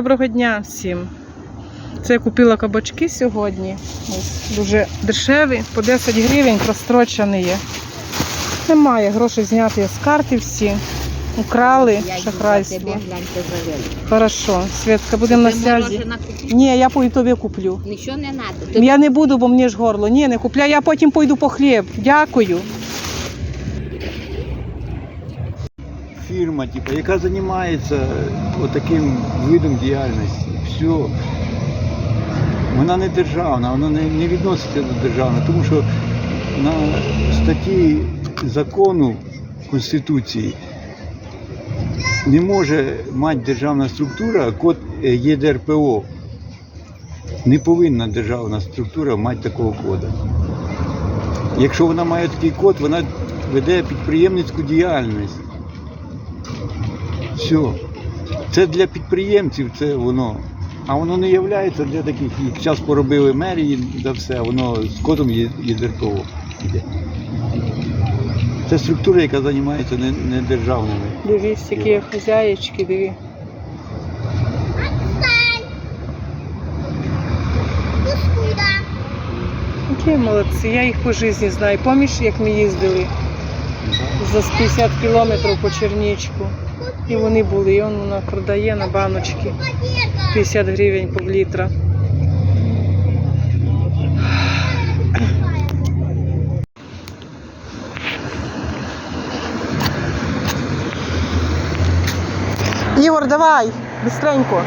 Доброго дня всім. Це я купила кабачки сьогодні. Ось, дуже дешеві, по 10 гривень прострочені є. Немає грошей зняти з карти всі. Украли шахрайство. Хорошо, Світка, будемо на купиш? Ні, я пойду тобі куплю. Нічого не треба. Я не буду, бо мені ж горло. Ні, не купляю, я потім пойду по хліб. Дякую. Фірма, типу, яка займається таким видом діяльності. Все. Вона не державна, вона не, не відноситься до державної, тому що на статті закону Конституції не може мати державна структура код е, ЄДРПО. Не повинна державна структура мати такого коду. Якщо вона має такий код, вона веде підприємницьку діяльність. Все. Це для підприємців, це воно. А воно не є для таких, як зараз поробили мерії, да все, воно з кодом є- ядерково йде. Це структура, яка займається не, не державними. Дивись, які хазяєчки, диві. Які молодці, я їх по житті знаю. Пам'ятаєш, як ми їздили за 50 кілометрів по Чернічку. І вони були, і он вона продає на баночки 50 гривень по літра. Ігор, давай, быстренько.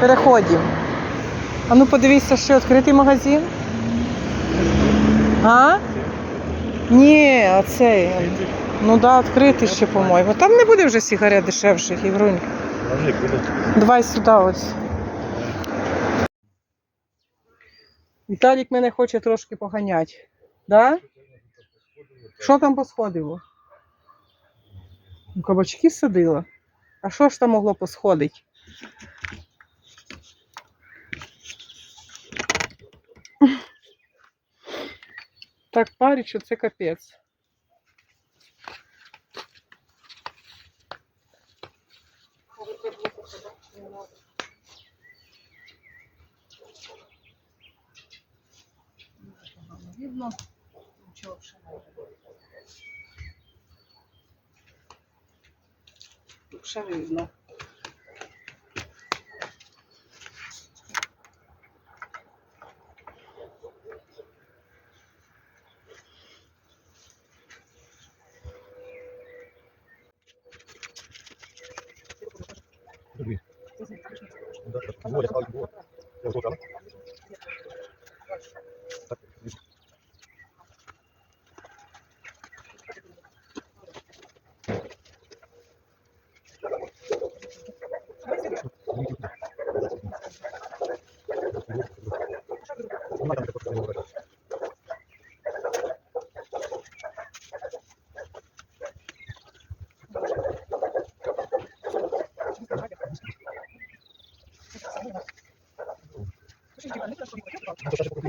Переходимо. А ну подивися, що відкритий магазин. А? Ні, а Ну да, відкритий ще, по-моєму. Там не буде вже сигарет дешевших, Ігрунь. Давай сюди ось. Віталік мене хоче трошки поганяти. Да? Що там посходило? Ну, Кабачки садила. А що ж там могло посходити? Так парить, що це капець. човшина. Шаризна. Привет. Да,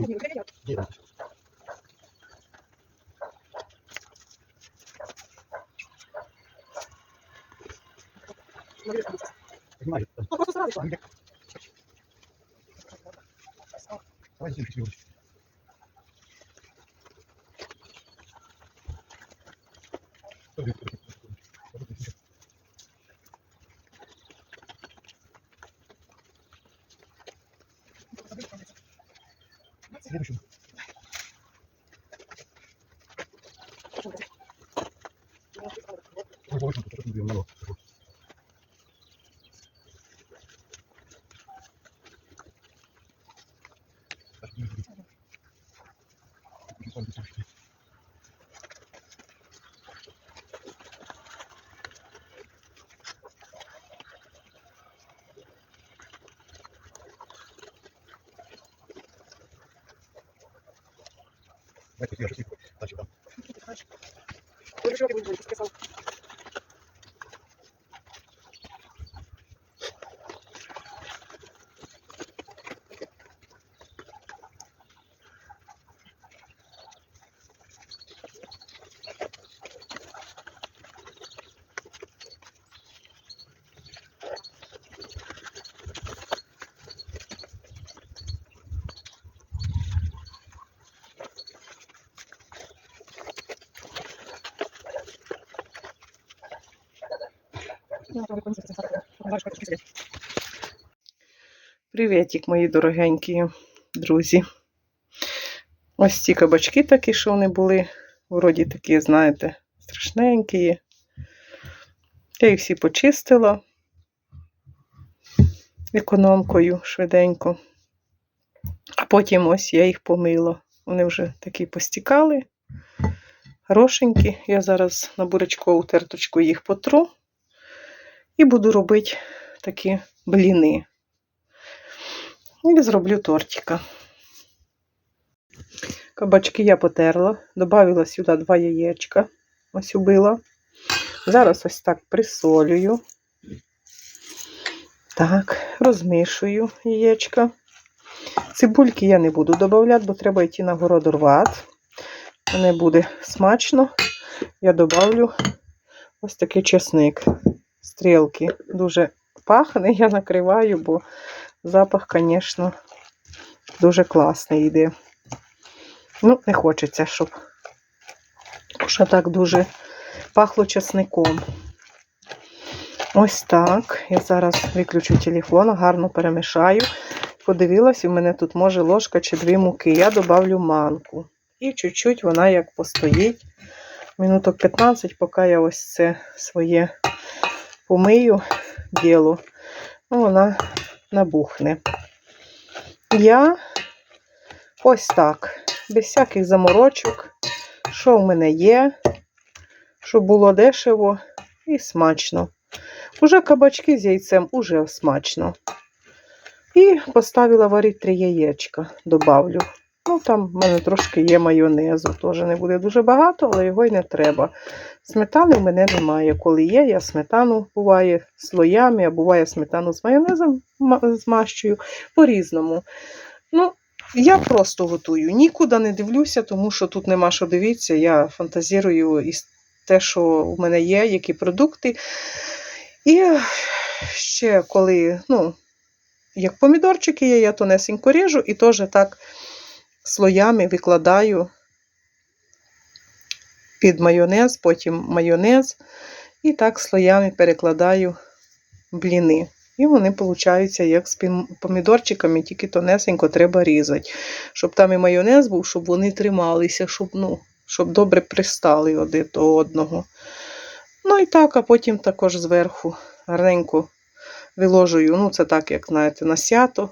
이게 나 정말 예쁘다. 어, 벌써 쓰라졌어. 안 돼. 가만히 있으면 되지. Thank you. Привітик, мої дорогенькі друзі. Ось ці кабачки такі, що вони були, вроді такі, знаєте, страшненькі. Я їх всі почистила економкою швиденько. А потім ось я їх помила. Вони вже такі постікали, хорошенькі. Я зараз на бурячкову терточку їх потру і буду робити такі бліни. І зроблю тортика. Кабачки я потерла, додала сюди два яєчка. Ось убила. Зараз ось так присолюю. Так, розмішую яєчка. Цибульки я не буду додавати, бо треба йти на город рвати. Не буде смачно. Я додавлю ось такий чесник. Стрілки дуже пахне, я накриваю, бо запах, звісно, дуже класний йде. Ну, не хочеться, щоб що так дуже пахло чесником. Ось так. Я зараз виключу телефон, гарно перемішаю. Подивилась, у мене тут може ложка чи дві муки. Я додавлю манку. І чуть-чуть вона як постоїть. Минуток 15, поки я ось це своє помию діло, ну, вона набухне. Я ось так, без всяких заморочок, що в мене є, щоб було дешево і смачно. Уже кабачки з яйцем уже смачно. І поставила варити три яєчка, добавлю. Ну, там в мене трошки є майонезу, теж не буде дуже багато, але його й не треба. Сметани в мене немає. Коли є, я сметану буває слоями, а буває сметану з майонезом ма- змащую по-різному. Ну, я просто готую. Нікуди не дивлюся, тому що тут нема що дивитися. Я фантазірую із те, що в мене є, які продукти. І ще коли, ну, як помідорчики є, я тонесенько ріжу і теж так слоями викладаю під майонез, потім майонез, і так слоями перекладаю бліни. І вони получаються як з помідорчиками, тільки тонесенько треба різати. Щоб там і майонез був, щоб вони трималися, щоб, ну, щоб добре пристали один до одного. Ну і так, а потім також зверху гарненько виложую, ну це так, як знаєте, на сято,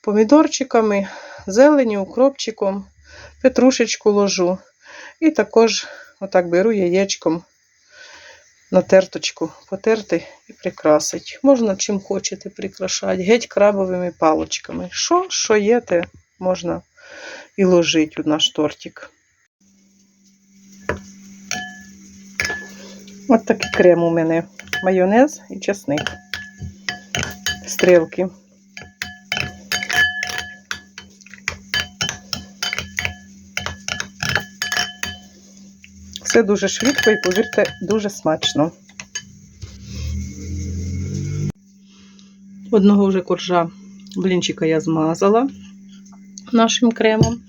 помідорчиками, зеленю, укропчиком, петрушечку ложу. І також отак беру яєчком на терточку, потерти і прикрасить. Можна чим хочете прикрашати, геть крабовими палочками. Що, що є, те можна і ложити у наш тортик. От такий крем у мене. Майонез і чесник. Стрілки. Все дуже швидко і, повірте, дуже смачно. Одного вже коржа блінчика я змазала нашим кремом.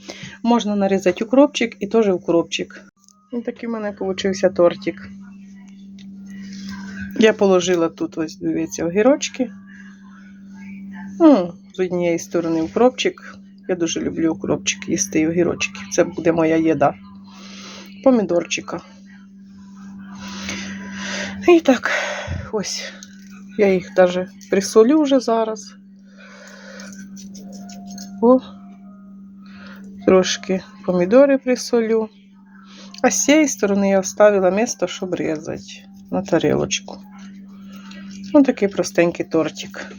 Можна нарізати укропчик і теж укропчик. Ось такий у мене вийшов тортик. Я положила тут, ось, дивіться, огірочки. Ну, з однієї сторони укропчик. Я дуже люблю укропчик їсти і огірочки. Це буде моя їда. Помідорчика. І так, ось. Я їх навіть присолю вже зараз. О, трошки помідори присолю. А з цієї сторони я вставила місто, щоб різати на тарілочку. Ось такий простенький тортик.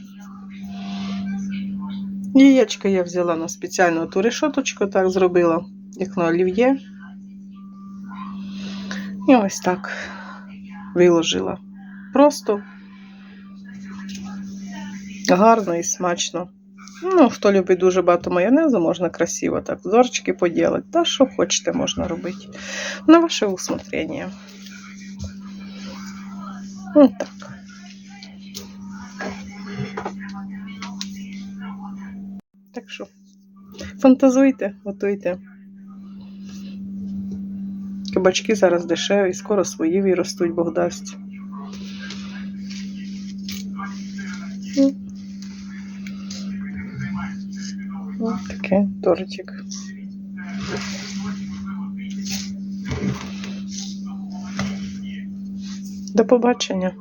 Яєчко я взяла на спеціальну ту решоточку, так зробила, як на олів'є. І ось так виложила. Просто гарно і смачно. Ну, хто любить дуже багато майонезу, можна красиво так зорчики поділити. Та що хочете, можна робити. На ваше усмотрення. Ось так. Так що, фантазуйте, готуйте. Кабачки зараз дешеві, скоро свої виростуть, Бог дасть. Таке тортик. До побачення.